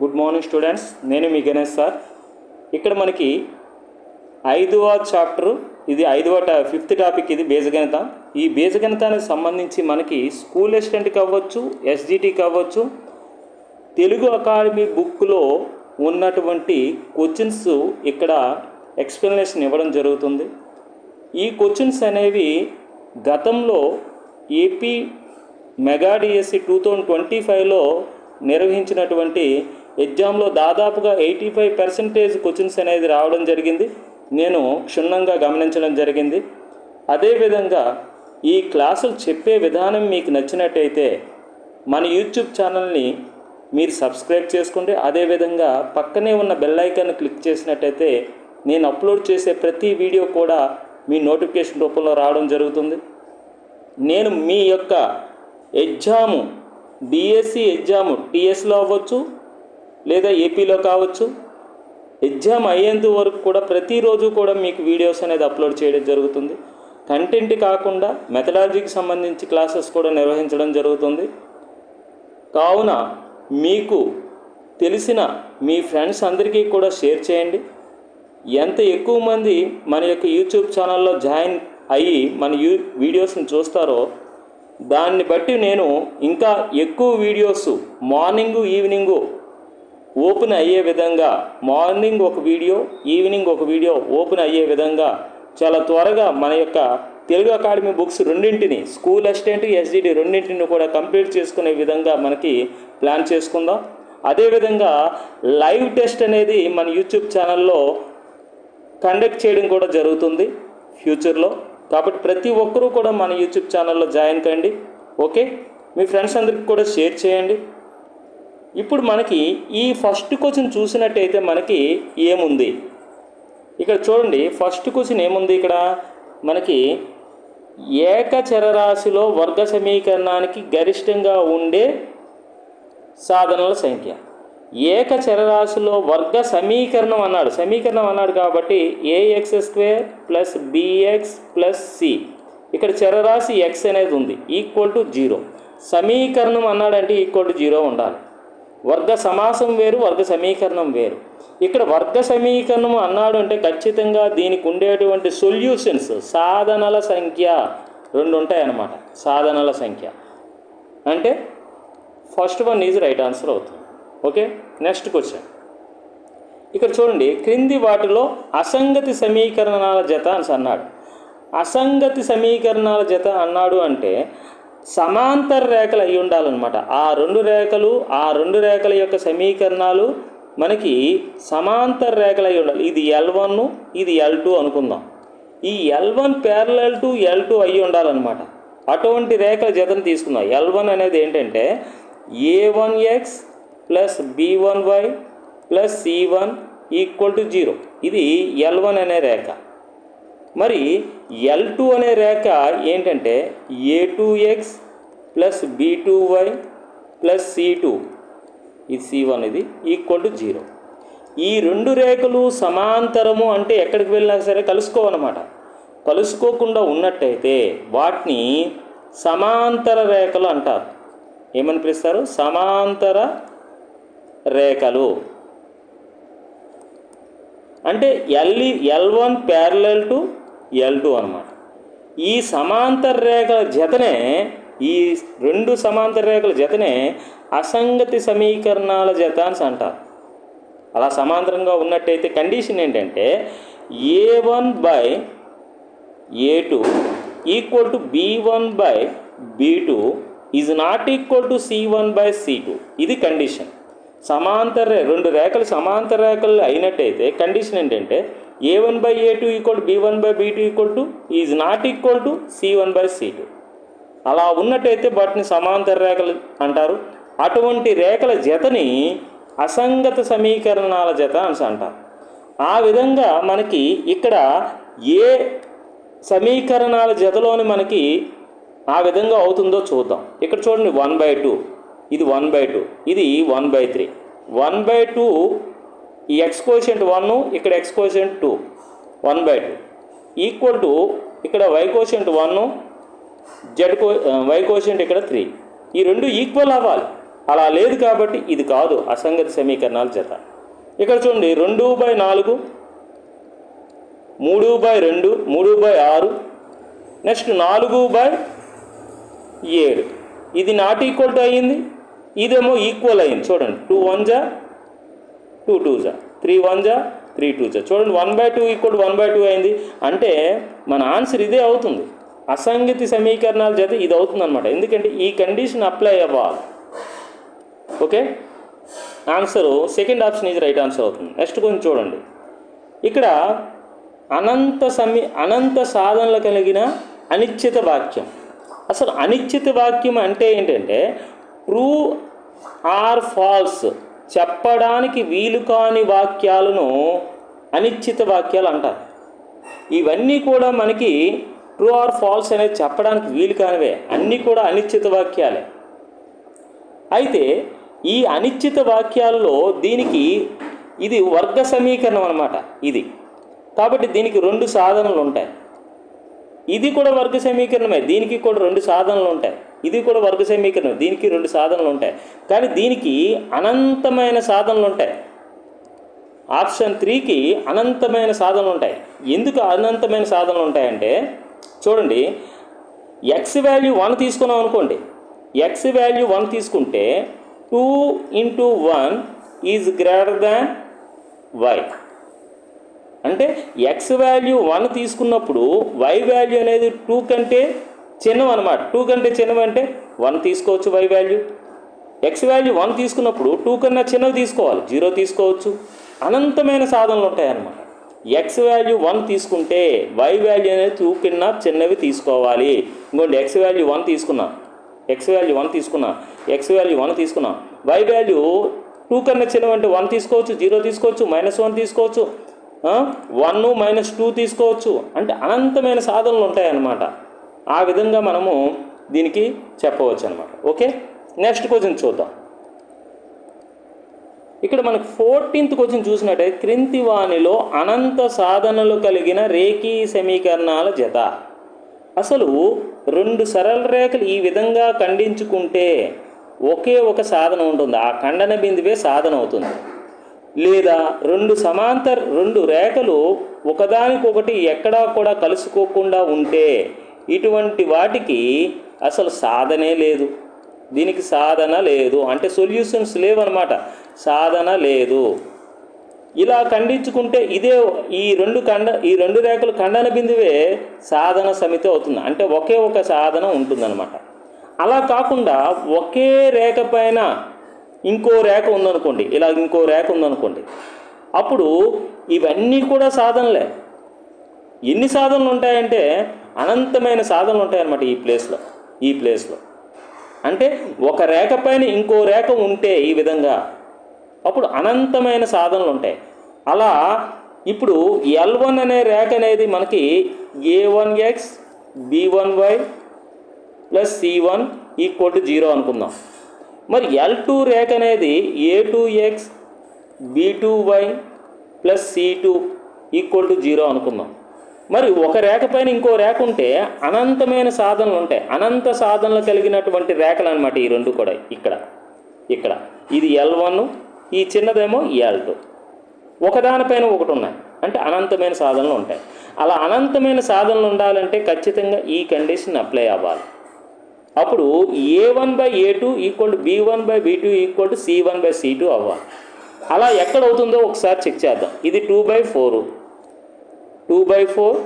Good morning students నేను మీ Ganesh sir. ఇక్కడ మనకి ఐదవ చాప్టర్ ఇది ఐదవ టా- ఫిఫ్త్ టాపిక్ ఇది బీజగణితం ఈ బీజగణితానికి సంబంధించి మనకి స్కూల్ అసిస్టెంట్ అవ్వచ్చు ఎస్జిటికి అవ్వచ్చు తెలుగు అకాడమీ బుక్లో ఉన్నటువంటి క్వశ్చన్స్ ఇక్కడ ఎక్స్ప్లెనేషన్ ఇవ్వడం జరుగుతుంది. ఈ క్వశ్చన్స్ అనేవి గతంలో AP mega DSC two thousand twenty ఫైవ్లో నిర్వహించినటువంటి ఎగ్జామ్లో దాదాపుగా ఎయిటీ ఫైవ్ పర్సెంటేజ్ క్వశ్చన్స్ అనేది రావడం జరిగింది. నేను క్షుణ్ణంగా గమనించడం జరిగింది. అదేవిధంగా ఈ క్లాసులు చెప్పే విధానం మీకు నచ్చినట్టయితే మన యూట్యూబ్ ఛానల్ని మీరు సబ్స్క్రైబ్ చేసుకోండి అదేవిధంగా పక్కనే ఉన్న బెల్ ఐకాన్ క్లిక్ చేసినట్టయితే నేను అప్లోడ్ చేసే ప్రతి వీడియో కూడా మీ నోటిఫికేషన్ రూపంలో రావడం జరుగుతుంది. నేను మీ యొక్క ఎగ్జాము డిఎస్సి ఎగ్జాము టీఎస్లో అవ్వచ్చు లేదా ఏపీలో కావచ్చు. ఎగ్జామ్ అయ్యేంత వరకు కూడా ప్రతిరోజు కూడా మీకు వీడియోస్ అనేది అప్లోడ్ చేయడం జరుగుతుంది. కంటెంట్ కాకుండా మెథడాలజీకి సంబంధించి క్లాసెస్ కూడా నిర్వహించడం జరుగుతుంది. కావున మీకు తెలిసిన మీ ఫ్రెండ్స్ అందరికీ కూడా షేర్ చేయండి. ఎంత ఎక్కువ మంది మన యొక్క యూట్యూబ్ ఛానల్లో జాయిన్ అయ్యి మన యూ వీడియోస్ని చూస్తారో దాన్ని బట్టి నేను ఇంకా ఎక్కువ వీడియోస్ మార్నింగ్ ఈవినింగు ఓపెన్ అయ్యే విధంగా మార్నింగ్ ఒక వీడియో ఈవినింగ్ ఒక వీడియో ఓపెన్ అయ్యే విధంగా చాలా త్వరగా మన యొక్క తెలుగు అకాడమీ బుక్స్ రెండింటిని స్కూల్ అసిస్టెంట్ ఎస్జిడి రెండింటిని కూడా కంప్లీట్ చేసుకునే విధంగా మనకి ప్లాన్ చేసుకుందాం. అదేవిధంగా లైవ్ టెస్ట్ అనేది మన యూట్యూబ్ ఛానల్లో కండక్ట్ చేయడం కూడా జరుగుతుంది ఫ్యూచర్లో. కాబట్టి ప్రతి ఒక్కరూ కూడా మన యూట్యూబ్ ఛానల్లో జాయిన్ కండి. ఓకే? మీ ఫ్రెండ్స్ అందరికి కూడా షేర్ చేయండి. ఇప్పుడు మనకి ఈ ఫస్ట్ క్వశ్చన్ చూసినట్టయితే మనకి ఏముంది? ఇక్కడ చూడండి ఫస్ట్ క్వశ్చన్ ఏముంది ఇక్కడ? మనకి ఏకచరరాశిలో వర్గ సమీకరణానికి గరిష్టంగా ఉండే సాధనల సంఖ్య. ఏకచరరాశిలో వర్గ సమీకరణం అన్నాడు. సమీకరణం అన్నాడు కాబట్టి AX square plus BX plus C ఇక్కడ చరరాశి ఎక్స్ అనేది ఉంది. ఈక్వల్ టు జీరో సమీకరణం అన్నాడంటే ఈక్వల్ టు జీరో ఉండాలి. వర్గ సమాసం వేరు వర్గ సమీకరణం వేరు. ఇక్కడ వర్గ సమీకరణం అన్నాడు అంటే ఖచ్చితంగా దీనికి ఉండేటువంటి సొల్యూషన్స్ సాధనల సంఖ్య రెండు ఉంటాయన్నమాట. సాధనల సంఖ్య. అంటే first one is right answer అవుతుంది. ఓకే? Next question. ఇక్కడ చూడండి క్రింది వాటిలో అసంగతి సమీకరణాల జత అని అన్నాడు. అసంగతి సమీకరణాల జత అన్నాడు అంటే సమాంతర రేఖలు అయి ఉండాలన్నమాట. ఆ రెండు రేఖలు ఆ రెండు రేఖల యొక్క సమీకరణాలు మనకి సమాంతర రేఖలు అయి ఉండాలి. ఇది ఎల్ వన్ ఇది ఎల్ టూ అనుకుందాం. ఈ L one parallel to L two అయి ఉండాలన్నమాట. అటువంటి రేఖల జతను తీసుకుందాం. ఎల్ వన్ అనేది ఏంటంటే A one X plus B one Y plus C one equal to zero ఇది ఎల్ వన్ అనే రేఖ. మరి ఎల్ టూ అనే రేఖ ఏంటంటే A two X plus B two Y plus C two ఇది సి వన్ ఇది ఈక్వల్ టు జీరో ఈ రెండు రేఖలు సమాంతరము అంటే ఎక్కడికి వెళ్ళినా సరే కలుసుకోవన్నమాట. కలుసుకోకుండా ఉన్నట్టయితే వాటిని సమాంతర రేఖలు అంటారు. ఏమని పిలుస్తారు? సమాంతర రేఖలు. అంటే L L one parallel to L two అనమాట ఈ సమాంతర రేఖల జతనే ఈ రెండు సమాంతర రేఖల జతనే అసంగతి సమీకరణాల జత అని అంటారు. అలా సమాంతరంగా ఉన్నట్టయితే కండిషన్ ఏంటంటే A one by A two equal to B one by B two is not equal to C one by C two ఇది కండిషన్ సమాంతర రెండు రేఖలు సమాంతర రేఖలు అయినట్టయితే కండిషన్ ఏంటంటే A one by A two equal B one by B two equal to is not equal to C one by C two అలా ఉన్నట్టయితే వాటిని సమాంతర రేఖలు అంటారు. అటువంటి రేఖల జతని అసంగత సమీకరణాల జత అని అంటారు. ఆ విధంగా మనకి ఇక్కడ ఏ సమీకరణాల జతలోని మనకి ఆ విధంగా అవుతుందో చూద్దాం. ఇక్కడ చూడండి వన్ బై టూ ఇది వన్ బై టూ ఇది one by three one by two ఈ ఎక్స్ కోషెంట్ వన్ ఇక్కడ X coefficient two one by two equal to ఇక్కడ Y coefficient one Z co Y coefficient ఇక్కడ త్రీ ఈ రెండు equal అవ్వాలి. అలా లేదు కాబట్టి ఇది కాదు అసంగతి సమీకరణాల జత. ఇక్కడ చూడండి రెండు బై నాలుగు మూడు బై రెండు మూడు బై ఆరు నెక్స్ట్ నాలుగు బై ఏడు. ఇది నాట్ ఈక్వల్ టు అయ్యింది. ఇదేమో ఈక్వల్ అయింది. చూడండి. టూ వన్ జా? టూ టూ జా? త్రీ వన్ జా? త్రీ టూ జా? చూడండి one by two equal one by two అయింది. అంటే మన ఆన్సర్ ఇదే అవుతుంది. అసంగతి సమీకరణాల చేత ఇది అవుతుందన్నమాట. ఎందుకంటే ఈ కండిషన్ అప్లై అవ్వాలి. ఓకే ఆన్సర్ సెకండ్ ఆప్షన్ ఇది రైట్ ఆన్సర్ అవుతుంది. నెక్స్ట్ కొంచెం చూడండి. ఇక్కడ అనంత సమీ అనంత సాధనలు కలిగిన అనిశ్చిత వాక్యం. అసలు అనిశ్చిత వాక్యం అంటే ఏంటంటే ట్రూ ఆర్ ఫాల్స్ చెప్పడానికి వీలు కాని వాక్యాలను అనిశ్చిత వాక్యాలు అంటారు. ఇవన్నీ కూడా మనకి ట్రూ ఆర్ ఫాల్స్ అనేది చెప్పడానికి వీలు కానివే అన్నీ కూడా అనిశ్చిత వాక్యాలే. అయితే ఈ అనిశ్చిత వాక్యాలలో దీనికి ఇది వర్గ సమీకరణం అన్నమాట ఇది. కాబట్టి దీనికి రెండు సాధనలు ఉంటాయి. ఇది కూడా వర్గ సమీకరణమే దీనికి కూడా రెండు సాధనలు ఉంటాయి. ఇది కూడా వర్గ సమీకరణం దీనికి రెండు సాధనలు ఉంటాయి. కానీ దీనికి అనంతమైన సాధనలు ఉంటాయి. ఆప్షన్ త్రీకి అనంతమైన సాధనలు ఉంటాయి. ఎందుకు అనంతమైన సాధనలు ఉంటాయంటే చూడండి ఎక్స్ వాల్యూ వన్ తీసుకున్నాం అనుకోండి. ఎక్స్ వాల్యూ వన్ తీసుకుంటే two into one is greater than Y అంటే ఎక్స్ వాల్యూ వన్ తీసుకున్నప్పుడు వై వాల్యూ అనేది టూ కంటే చిన్నవి అనమాట టూ కంటే చిన్నవి అంటే వన్ తీసుకోవచ్చు Y value. X value one తీసుకున్నప్పుడు టూ కన్నా చిన్నవి తీసుకోవాలి. జీరో తీసుకోవచ్చు. అనంతమైన సాధనలు ఉంటాయన్నమాట ఎక్స్ వాల్యూ వన్ తీసుకుంటే వై వాల్యూ అనేది టూ కన్నా చిన్నవి తీసుకోవాలి. ఇంకోటి ఎక్స్ వాల్యూ వన్ తీసుకున్నా. ఎక్స్ వాల్యూ వన్ తీసుకున్నా. ఎక్స్ వాల్యూ వన్ తీసుకున్నా. వై వాల్యూ టూ కన్నా చిన్నవి అంటే వన్ తీసుకోవచ్చు జీరో తీసుకోవచ్చు మైనస్ వన్ తీసుకోవచ్చు వన్ మైనస్ టూ తీసుకోవచ్చు. అంటే అనంతమైన సాధనలు ఉంటాయన్నమాట. ఆ విధంగా మనము దీనికి చెప్పవచ్చు అనమాట ఓకే? నెక్స్ట్ క్వశ్చన్ చూద్దాం. ఇక్కడ మనకు ఫోర్టీన్త్ క్వశ్చన్ చూసినట్టయితే క్రింతివాణిలో అనంత సాధనలు కలిగిన రేఖీ సమీకరణాల జత. అసలు రెండు సరళ రేఖలు ఈ విధంగా ఖండించుకుంటే ఒకే ఒక సాధన ఉంటుంది. ఆ ఖండన బిందువే సాధన అవుతుంది. లేదా రెండు సమాంతర రెండు రేఖలు ఒకదానికొకటి ఎక్కడా కూడా కలుసుకోకుండా ఉంటే ఇటువంటి వాటికి అసలు సాధనే లేదు. దీనికి సాధన లేదు. అంటే సొల్యూషన్స్ లేవన్నమాట. సాధన లేదు. ఇలా ఖండించుకుంటే ఇదే ఈ రెండు ఖండ ఈ రెండు రేఖలు ఖండన బిందువే సాధన సమితి అవుతుంది. అంటే ఒకే ఒక సాధన ఉంటుందన్నమాట. అలా కాకుండా ఒకే రేఖ పైన ఇంకో రేఖ ఉందనుకోండి. ఇలా ఇంకో రేఖ ఉందనుకోండి. అప్పుడు ఇవన్నీ కూడా సాధనలే. ఎన్ని సాధనలు ఉంటాయంటే అనంతమైన సాధనలు ఉంటాయన్నమాట ఈ ప్లేస్లో ఈ ప్లేస్లో. అంటే ఒక రేఖ పైన ఇంకో రేఖ ఉంటే ఈ విధంగా అప్పుడు అనంతమైన సాధనలు ఉంటాయి. అలా ఇప్పుడు ఎల్ వన్ అనే రేఖ అనేది మనకి A one X B one Y plus C one equal to zero అనుకుందాం. మరి ఎల్ టూ రేఖ అనేది A two X B two Y plus C two equal to zero అనుకుందాం. మరి ఒక రేఖ పైన ఇంకో రేఖ ఉంటే అనంతమైన సాధనలు ఉంటాయి. అనంత సాధనలు కలిగినటువంటి రేఖలు అనమాట ఈ రెండు కూడా ఇక్కడ. ఇక్కడ. ఇది ఎల్ వన్ ఈ చిన్నదేమో ఎల్ టూ ఒకదానిపైన ఒకటి ఉన్నాయి. అంటే అనంతమైన సాధనలు ఉంటాయి. అలా అనంతమైన సాధనలు ఉండాలంటే ఖచ్చితంగా ఈ కండిషన్ అప్లై అవ్వాలి. అప్పుడు A one by A two equal to B one by B two equal to C one by C two అవ్వాలి. అలా ఎక్కడ అవుతుందో ఒకసారి చెక్ చేద్దాం. ఇది two by four two by four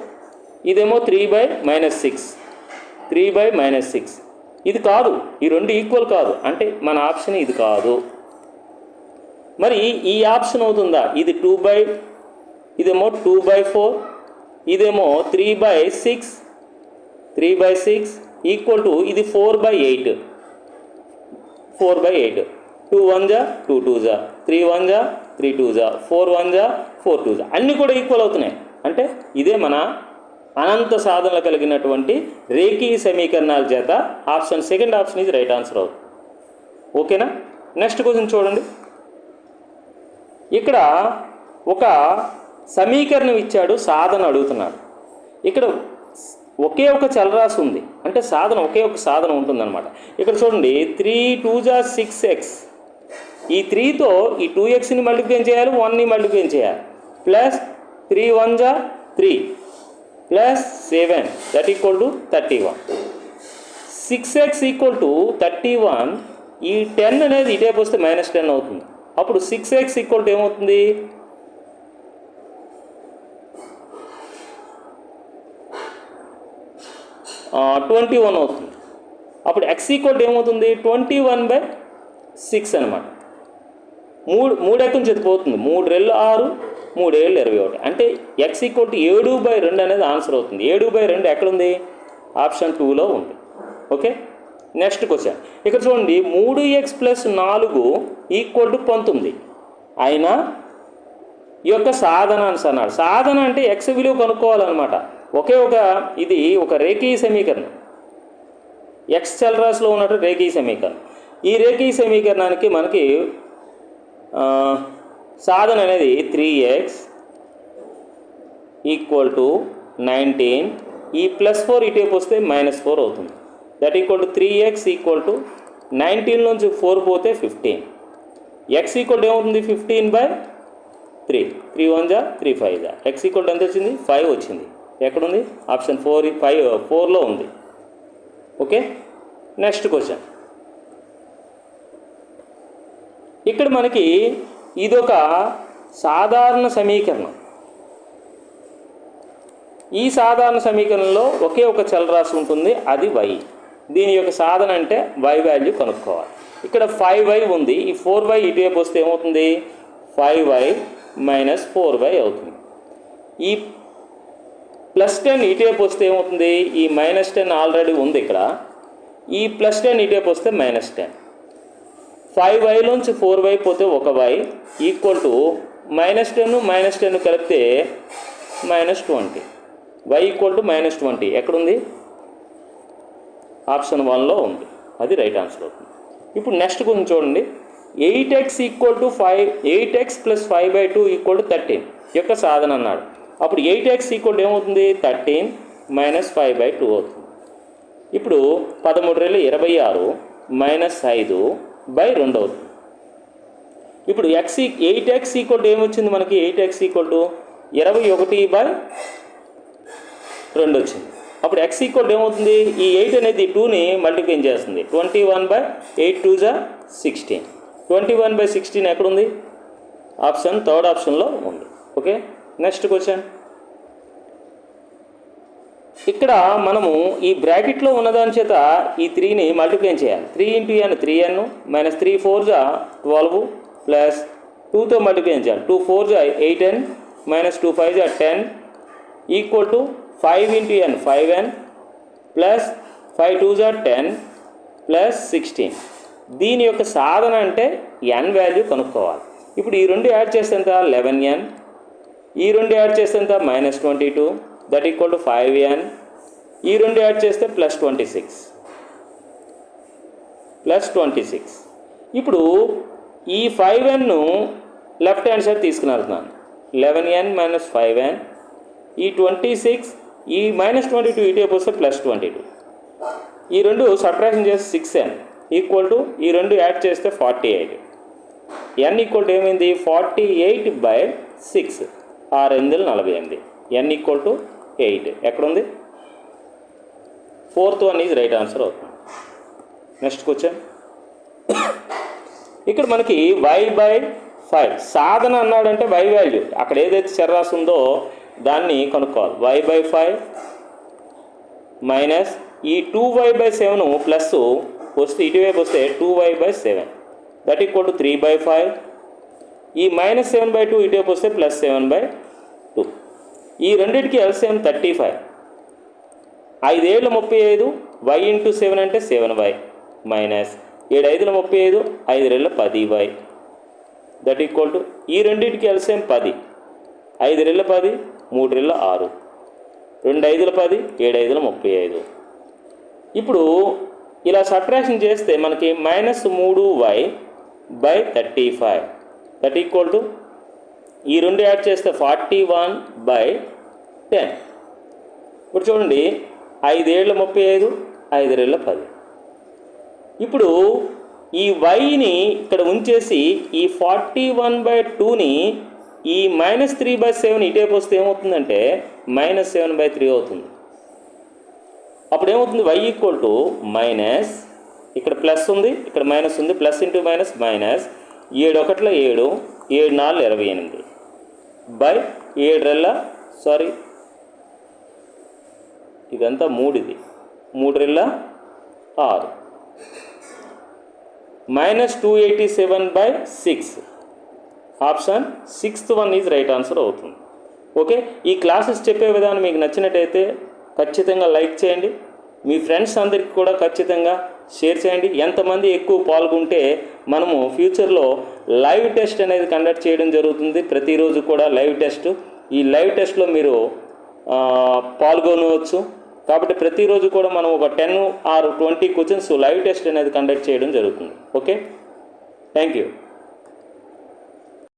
ఇదేమో three by minus six. Three by minus six. ఇది కాదు ఈ రెండు ఈక్వల్ కాదు అంటే మన ఆప్షన్ ఇది కాదు. మరి ఈ ఆప్షన్ అవుతుందా? ఇది టూ బై ఇదేమో టూ బై ఫోర్ ఇదేమో three by six. Three by six equal to ఇది four by eight. Four by eight. Two one జా టూ టూ జా. త్రీ వన్ జా త్రీ టూ జా. ఫోర్ వన్ జా ఫోర్ టూ జా. అన్నీ కూడా ఈక్వల్ అవుతున్నాయి. అంటే ఇదే మన అనంత సాధనలు కలిగినటువంటి రేఖీ సమీకరణాల చేత ఆప్షన్ సెకండ్ ఆప్షన్ ఇది రైట్ ఆన్సర్ అవుతుంది. ఓకేనా? నెక్స్ట్ క్వశ్చన్ చూడండి. ఇక్కడ ఒక సమీకరణం ఇచ్చాడు సాధన అడుగుతున్నాడు. ఇక్కడ ఒకే ఒక చలరాశి ఉంది. అంటే సాధన ఒకే ఒక సాధన ఉంటుందన్నమాట. ఇక్కడ చూడండి త్రీ టూ జా సిక్స్ ఎక్స్. ఈ త్రీతో ఈ టూ ఎక్స్ని మల్టిప్లికేషన్ చేయాలి వన్ని మల్టిప్లికేషన్ చేయాలి. ప్లస్ త్రీ వన్ జా three plus seven that equal to thirty one six x equal to thirty one ఈ టెన్ అనేది ఇటేపు వస్తే మైనస్ టెన్ అవుతుంది. అప్పుడు సిక్స్ ఎక్స్ ఈక్వల్ టు ఏమవుతుంది? ట్వంటీ వన్ అవుతుంది. అప్పుడు ఎక్స్ ఈక్వల్ టు ఏమవుతుంది? ట్వంటీ వన్ బై సిక్స్ అనమాట మూడు మూడు ఎక్కడి నుంచి పోతుంది. మూడు రెళ్ళు ఆరు మూడు ఏళ్ళు ఇరవై ఒకటి. అంటే ఎక్స్ ఈక్వల్ టు ఏడు బై రెండు అనేది ఆన్సర్ అవుతుంది. ఏడు బై రెండు ఎక్కడుంది? ఆప్షన్ టూలో ఉంది. ఓకే నెక్స్ట్ క్వశ్చన్ ఇక్కడ చూడండి మూడు ఎక్స్ ప్లస్ నాలుగు ఈక్వల్ టు పంతొమ్మిది. అయినా ఈ యొక్క సాధన అని అన్నాడు. సాధన అంటే ఎక్స్ విలువ కనుక్కోవాలన్నమాట. ఒకే ఒక ఇది ఒక రేఖీయ సమీకరణం. ఎక్స్ చలరాశిలో ఉన్నట్టు రేఖీయ సమీకరణం. ఈ రేఖీయ సమీకరణానికి మనకి సాధన అనేది three x equal to nineteen. ఈ ప్లస్ ఫోర్ ఇటువైపు వస్తే మైనస్ ఫోర్ అవుతుంది. That equal to three x equal to nineteen నుంచి ఫోర్ పోతే ఫిఫ్టీన్ ఎక్స్ ఈక్వల్ టు ఏమవుతుంది? Fifteen by three three one జా త్రీ ఫైవ్ జా ఎక్స్ ఈక్వల్ టు ఎంత వచ్చింది? ఫైవ్ వచ్చింది. ఎక్కడుంది? ఆప్షన్ ఫోర్ ఫైవ్ ఫోర్లో ఉంది. ఓకే నెక్స్ట్ క్వశ్చన్ ఇక్కడ మనకి ఇదొక సాధారణ సమీకరణం. ఈ సాధారణ సమీకరణంలో ఒకే ఒక చలరాశి ఉంటుంది అది వై దీని యొక్క సాధన అంటే వై వాల్యూ కనుక్కోవాలి. ఇక్కడ ఫైవ్ వై ఉంది ఈ ఫోర్ వై ఇటువైపు వస్తే ఏమవుతుంది? Five y minus four y అవుతుంది. ఈ ప్లస్ టెన్ ఇటువైపు వస్తే ఏమవుతుంది? ఈ మైనస్ టెన్ ఆల్రెడీ ఉంది ఇక్కడ. ఈ ప్లస్ టెన్ ఇటువైపు వస్తే మైనస్ టెన్ ఫైవ్ వైలోంచి ఫోర్ వై పోతే ఒక y equal to minus ten minus ten కలిపితే minus twenty. Y equal to minus twenty. ఎక్కడుంది? ఆప్షన్ వన్లో ఉంది. అది రైట్ ఆన్సర్ అవుతుంది. ఇప్పుడు నెక్స్ట్ కొంచెం చూడండి. Eight x equal to five eight x plus five by two equal to thirteen. యొక్క సాధన అన్నాడు. అప్పుడు ఎయిట్ ఎక్స్ ఈక్వల్ ఏమవుతుంది? Thirteen minus five by two అవుతుంది. ఇప్పుడు పదమూడు వేల ఇరవై ఆరు మైనస్ ఐదు బై రెండు అవుతుంది. ఇప్పుడు x eight x equal to ఏమొచ్చింది మనకి? ఎయిట్ ఎక్స్ ఈక్వల్ టు ఇరవై ఒకటి బై రెండు వచ్చింది. అప్పుడు ఎక్స్ ఈక్వల్ ఏమవుతుంది? ఈ ఎయిట్ అనేది టూని మల్టిప్లై చేస్తుంది. Twenty one by eight two జా sixteen. Twenty one by sixteen ఎక్కడుంది? ఆప్షన్ థర్డ్ ఆప్షన్లో ఉంది. ఓకే? Next question. ఇక్కడ మనము ఈ బ్రాకెట్లో ఉన్నదాని చేత ఈ త్రీని మల్టిప్లై చేయాలి. Three into n three n minus three four జా ట్వెల్వ్ ప్లస్ టూతో మల్టిప్లై చేయాలి. టూ ఫోర్ జా eight n minus two five జా ten equal to five into n five n plus five two జా టెన్ ప్లస్ సిక్స్టీన్. దీని యొక్క సాధన అంటే ఎన్ value కనుక్కోవాలి. ఇప్పుడు ఈ రెండు యాడ్ చేస్తే ఎంత? Eleven n. ఈ రెండు యాడ్ చేస్తే ఎంత? Minus twenty two. That equal to five n. ఈ రెండు యాడ్ చేస్తే plus twenty six. Plus twenty six. ఇప్పుడు ఈ ఫైవ్ ఎన్ను లెఫ్ట్ హ్యాండ్ సైడ్ తీసుకుని వెళ్తున్నాను. Eleven n minus five n. ఈ ట్వంటీ సిక్స్ ఈ మైనస్ ట్వంటీ టూ ఇటు వస్తే ప్లస్ ట్వంటీ టూ. ఈ రెండు సబ్ట్రాక్షన్ చేస్తే సిక్స్ ఎన్. ఈక్వల్ టు ఈ రెండు యాడ్ చేస్తే forty eight. N equal to ఏమైంది? Forty eight by six. ఆరు ఎనిమిది నలభై ఎనిమిది. ఎన్ ఈక్వల్ టు ఎయిట్ ఎక్కడుంది? Fourth one is right answer అవుతుంది. నెక్స్ట్ క్వశ్చన్ ఇక్కడ మనకి వై బై ఫైవ్ సాధన అన్నాడంటే వై వాల్యూ అక్కడ ఏదైతే చర్రాసి ఉందో దాన్ని కనుక్కోవాలి. వై బై ఫైవ్ మైనస్ ఈ two y by seven plus వస్తే ఇటువైపు వస్తే two y by seven that equal to three by five ఈ మైనస్ సెవెన్ బై టూ ఇటువైపు వస్తే ప్లస్ సెవెన్ బై టూ ఈ రెండింటికి ఎల్సిఎం థర్టీ ఫైవ్ ఐదేళ్ళు ముప్పై ఐదు వై ఇంటూ సెవెన్ అంటే సెవెన్ వై మైనస్ ఏడు ఐదుల ముప్పై ఐదు ఐదు రెళ్ళ పది వై దట్ ఈక్వల్ టు ఈ రెండింటికి ఎల్సిఎం పది. ఐదు రెళ్ళ పది మూడు రెళ్ళ ఆరు. రెండు ఐదుల పది ఏడు ఐదుల ముప్పై ఐదు. ఇప్పుడు ఇలా సబ్ట్రాక్షన్ చేస్తే మనకి మైనస్ మూడు y by thirty five that equal to ఈ రెండు యాడ్ చేస్తే ఫార్టీ వన్ బై టెన్. ఇప్పుడు చూడండి ఐదేళ్ళ ముప్పై ఐదు ఐదేళ్ళ పది. ఇప్పుడు ఈ వైని ఇక్కడ ఉంచేసి ఈ ఫార్టీ వన్ బై టూని ఈ మైనస్ త్రీ బై సెవెన్ ఇటేపు వస్తే ఏమవుతుందంటే మైనస్ సెవెన్ బై త్రీ అవుతుంది. అప్పుడు ఏమవుతుంది? వై ఈక్వల్ టు మైనస్ ఇక్కడ ప్లస్ ఉంది ఇక్కడ మైనస్ ఉంది ప్లస్ ఇంటూ మైనస్ మైనస్ ఏడు ఒకట్లో ఏడు ఏడు నాలుగు ఇరవై ఎనిమిది. బై ఏడు రెల్ల సారీ. ఇదంతా మూడిది. మూడు రెల్ల ఆరు. Minus two eighty seven by six. Option sixth one is right answer అవుతుంది. ఓకే ఈ క్లాసెస్ చెప్పే విధానం మీకు నచ్చినట్టయితే ఖచ్చితంగా లైక్ చేయండి. మీ ఫ్రెండ్స్ అందరికీ కూడా ఖచ్చితంగా షేర్ చేయండి. ఎంతమంది ఎక్కువ పాల్గొంటే మనము ఫ్యూచర్లో లైవ్ టెస్ట్ అనేది కండక్ట్ చేయడం జరుగుతుంది. ప్రతిరోజు కూడా లైవ్ టెస్ట్. ఈ లైవ్ టెస్ట్లో మీరు పాల్గొనవచ్చు. కాబట్టి ప్రతిరోజు కూడా మనం ఒక ten or twenty questions live test అనేది కండక్ట్ చేయడం జరుగుతుంది. ఓకే? Thank you